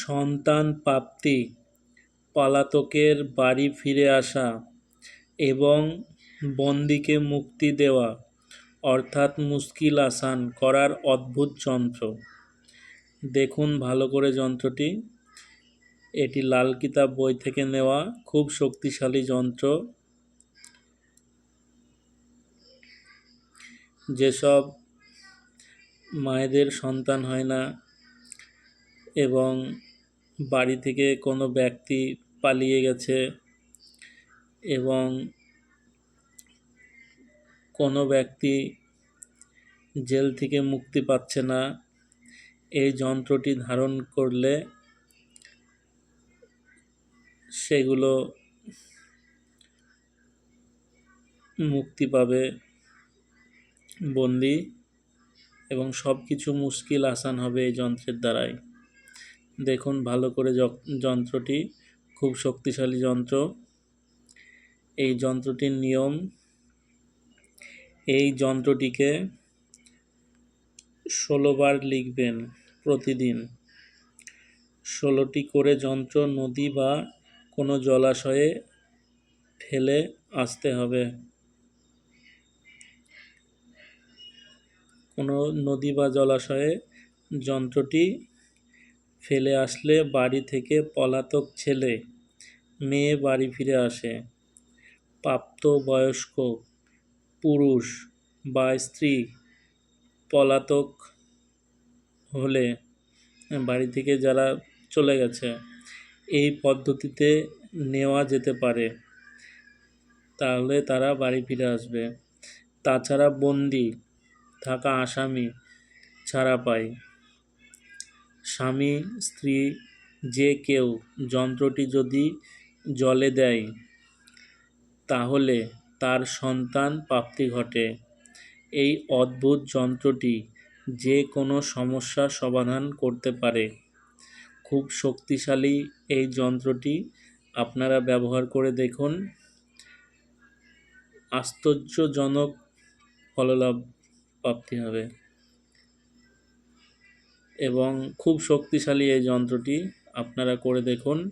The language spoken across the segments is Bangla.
সন্তান প্রাপ্তি, পলাতকের বাড়ি ফিরে আসা এবং বন্দিকে মুক্তি দেওয়া অর্থাৎ মুশকিল আসান করার অদ্ভুত যন্ত্র। দেখুন ভালো করে যন্ত্রটি। এটি লাল কিতাব বই থেকে নেওয়া খুব শক্তিশালী যন্ত্র। যেসব মায়েদের সন্তান হয় না এবং বাড়ি থেকে কোনো ব্যক্তি পালিয়ে গেছে এবং কোনো ব্যক্তি জেল থেকে মুক্তি পাচ্ছে না, এই যন্ত্রটি ধারণ করলে সেগুলো মুক্তি পাবে বন্দি এবং সব কিছু মুশকিল আসান হবে এই যন্ত্রের দ্বারাই। দেখুন, ভালো করে যন্ত্রটি খুব শক্তিশালী যন্ত্র। এই যন্ত্রটির নিয়ম, এই যন্ত্রটিকে ষোলোবার লিখবেন প্রতিদিন। ষোলোটি করে যন্ত্র নদী বা কোনো জলাশয়ে ফেলে আসতে হবে। কোনো নদী বা জলাশয়ে যন্ত্রটি ফেলে আসলে বাড়ি থেকে পলাতক ছেলে, মেয়ে বাড়ি ফিরে আসে। প্রাপ্ত বয়স্ক, পুরুষ বা স্ত্রী পলাতক হলে বাড়ি থেকে যারা চলে গেছে, এই পদ্ধতিতে নেওয়া যেতে পারে। তাহলে তারা বাড়ি ফিরে আসবে। তাছাড়া বন্দি, থাকা আসামি ছাড়া পায়। স্বামী, স্ত্রী, যে কেউ যন্ত্রটি যদি জলে দেয়, তাহলে তার সন্তান প্রাপ্তি ঘটে। এই অদ্ভুত যন্ত্রটি যে কোনো সমস্যার সমাধান করতে পারে। খুব শক্তিশালী এই যন্ত্রটি আপনারা ব্যবহার করে দেখুন। আশ্চর্যজনক ফললাভ প্রাপ্তি হবে। এবং খুব শক্তিশালী এই যন্ত্রটি আপনারা করে দেখুন।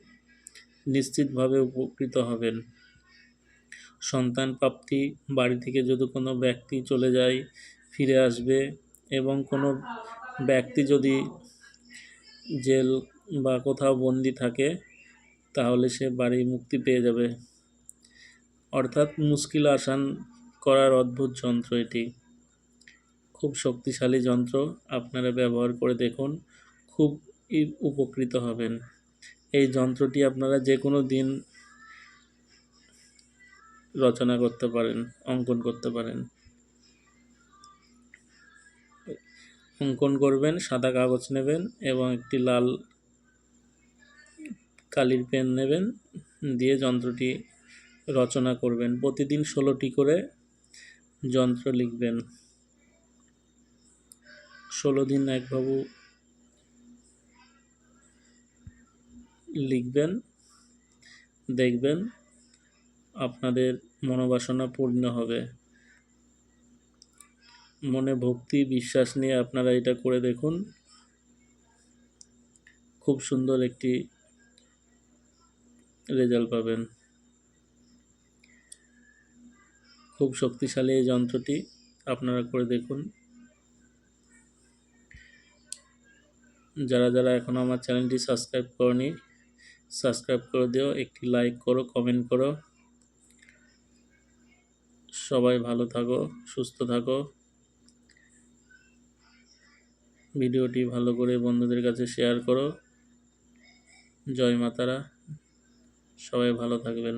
নিশ্চিতভাবে উপকৃত হবেন। সন্তান প্রাপ্তি, বাড়ি থেকে যদি কোনো ব্যক্তি চলে যায়, ফিরে আসবে এবং কোনো ব্যক্তি যদি জেল বা কোথাও বন্দি থাকে, তাহলে সে বাড়ি মুক্তি পেয়ে যাবে। অর্থাৎ মুশকিল আসান করার অদ্ভুত যন্ত্র এটি। খুব শক্তিশালী যন্ত্র আপনারা ব্যবহার করে দেখুন, খুব উপকৃত হবেন। এই যন্ত্রটি আপনারা যে কোনো দিন রচনা করতে পারেন, অঙ্কন করতে পারেন। অঙ্কন করবেন, সাদা কাগজ নেবেন এবং একটি লাল কালির পেন নেবেন দিয়ে যন্ত্রটি রচনা করবেন। প্রতিদিন ষোলোটি করে যন্ত্র লিখবেন। ষোলো দিন একবাবু লিখবেন, দেখবেন আপনাদের মনোবাসনা পূর্ণ হবে। মনে ভক্তি, বিশ্বাস নিয়ে আপনারা এটা করে দেখুন। খুব সুন্দর একটি রেজাল্ট পাবেন। খুব শক্তিশালী এই যন্ত্রটি আপনারা করে দেখুন। যারা যারা এখনও আমার চ্যানেলটি সাবস্ক্রাইব করনি, সাবস্ক্রাইব করে দিও। একটি লাইক করো, কমেন্ট করো। সবাই ভালো থাকো, সুস্থ থাকো। ভিডিওটি ভালো করে বন্ধুদের কাছে শেয়ার করো। জয় মাতারা। সবাই ভালো থাকবেন।